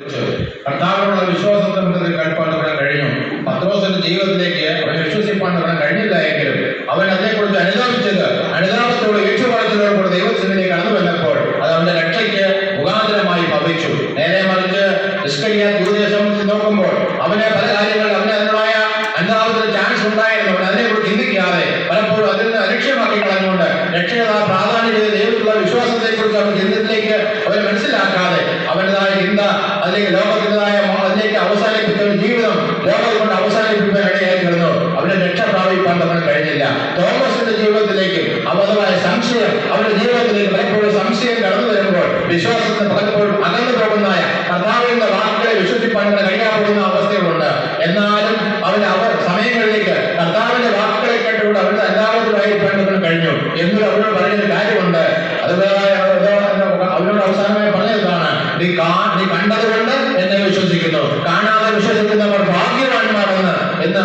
കർത്താവിനുള്ള വിശ്വാസം നമുക്ക് കഴിപ്പാൻ ഇവിടെ കഴിഞ്ഞു. പത്രോസിന്റെ ജീവിതത്തിലേക്ക് അവൻ വിശ്വസിപ്പാൻ ഇവിടെ കഴിഞ്ഞില്ല എങ്കിലും അവൻ അതിനെക്കുറിച്ച് അനുതാപിച്ചത് അനുതാപത്തോട് ഏറ്റുപാടത്തിനോട് കൂടെ ദൈവത്തിലേക്ക് കടന്നു വന്നപ്പോൾ അത് അവന്റെ രക്ഷയ്ക്ക് മുഖാന്തരമായി ഭവിച്ചു. നേരെ മറിച്ച് നിഷ്കരിയാത്ത അല്ലെങ്കിൽ ലോകത്തിന്റെതായ അതിലേക്ക് അവസാനിപ്പിച്ച ഒരു ജീവിതം ലോകത്തിൽ കൊണ്ട് അവസാനിപ്പിക്കാൻ ഇടയായിരുന്നു അവരെ രക്ഷ പ്രാപിക്കാൻ നമ്മൾ കഴിഞ്ഞില്ല. തോമസിന്റെ ജീവിതത്തിലേക്ക് അവതമായ സംശയം അവരുടെ ജീവിതത്തിലേക്ക് പലപ്പോഴും സംശയം കടന്നു വരുമ്പോൾ വിശ്വാസത്തിൽ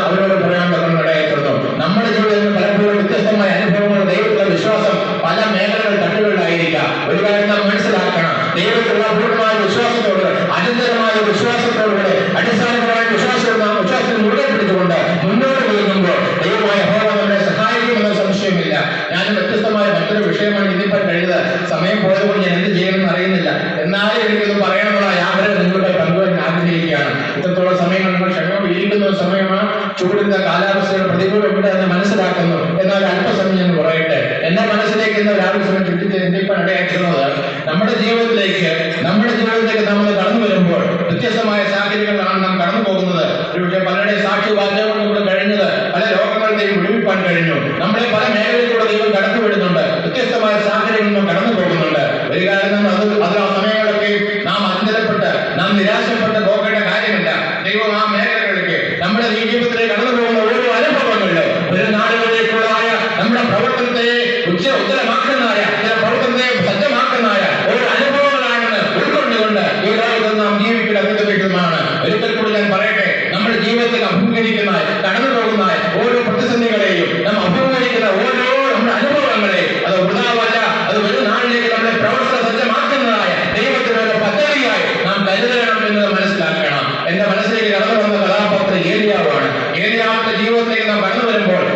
അവരോട് പറയാൻ പറഞ്ഞു ഇടയായിത്തീർന്നു നമ്മുടെ ജീവിതത്തിൽ പലപ്പോഴും വ്യത്യസ്തമായ അനുഭവങ്ങൾ ദൈവത്തിലെ വിശ്വാസം പല മേഖലകൾ തട്ടുകളിലായിരിക്കാം ഒരു കാര്യം നാം മനസ്സിലാക്കണം. ദൈവത്തിലുള്ള പൂർണമായ വിശ്വാസത്തോട് അനന്തരമായ വിശ്വാസത്തോടുകൂടെ അടിസ്ഥാനപരമായ വിശ്വാസത്തിൽ നാം വിശ്വാസത്തിൽ മുഴുവൻ പിടിച്ചുകൊണ്ട് മുന്നോട്ട് പോകുമ്പോൾ ദൈവമായ ഹോറ നമ്മളെ സഹായിക്കുമെന്ന സംശയമില്ല. ഞാൻ വ്യത്യസ്തമായ മറ്റൊരു വിഷയമാണ് ഇതിപ്പോൾ കഴിയുന്നത് സമയം പോയതുകൊണ്ട് ഞാൻ എന്ത് ചെയ്യണമെന്ന് അറിയുന്നില്ല. എന്നാലും എനിക്കൊന്ന് പറയാനുള്ള ആഗ്രഹം നിങ്ങളുടെ പങ്കുവാൻ ആഗ്രഹിക്കുകയാണ്. ഇത്രത്തോളം സമയങ്ങൾ നമ്മൾ ക്ഷമയോട് ഇരിക്കുന്ന സമയമാണ്. ചൂടിന്റെ കാലാവസ്ഥയുടെ പ്രതികൂലം ഇവിടെ എന്ന് മനസ്സിലാക്കുന്നു എന്നാൽ അല്പസമയം എന്ന് പറയട്ടെ എന്റെ മനസ്സിലേക്ക് ഇന്ന് ഒരാവശ്യം ചുറ്റിച്ച് ഇപ്പൊ ഇടയാക്കുന്നത് നമ്മുടെ ജീവിതത്തിലേക്ക് നമ്മുടെ ജീവിതത്തിലേക്ക് നമ്മൾ കടന്നു വരുമ്പോൾ വ്യത്യസ്തമായ സാഹചര്യങ്ങളാണ് നാം കടന്നു പോകുന്നത്. ഒരുപക്ഷെ പലരുടെയും സാക്ഷി വാചകങ്ങളും കൂടെ കഴിഞ്ഞത് പല രോഗങ്ങളുടെയും ഒഴിവിപ്പാൻ കഴിഞ്ഞു. നമ്മളെ പല മേഖലയിലൂടെ ദൈവം കടത്തിവിടുന്നുണ്ട്. എഴുപത്തി ഏഴിനാം ഭരണം വരുമ്പോൾ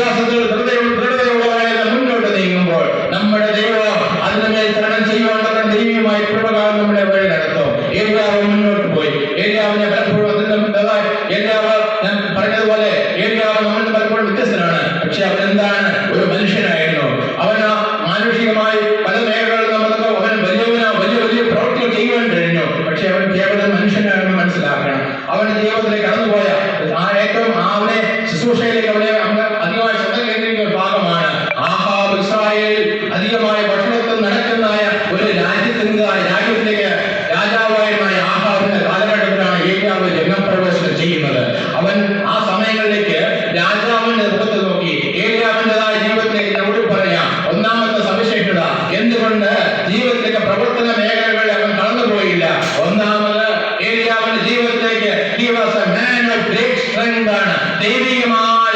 വിശ്വാസത്തോട് സാങ്കേതിക പ്രവർത്തന മേഖലകളിൽ അവൻ കടന്നുപോയില്ല ഒന്നാമത് ഏലിയാവിന്റെ ജീവിതത്തിലേക്ക് ദൈവികമായ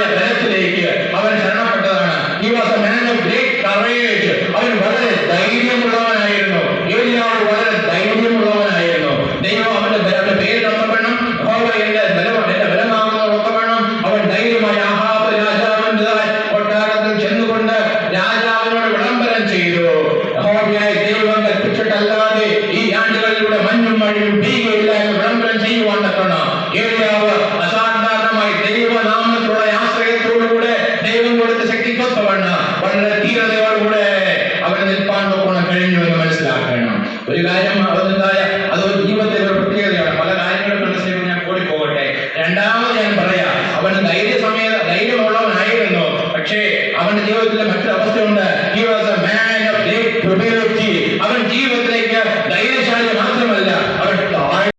രണ്ടാമത് ഞാൻ പറയാം അവൻ ധൈര്യ സമേത ധൈര്യമുള്ളവനായിരുന്നു. പക്ഷേ അവന്റെ ജീവിതത്തിലെ മറ്റൊരവസ്ഥയുണ്ട്.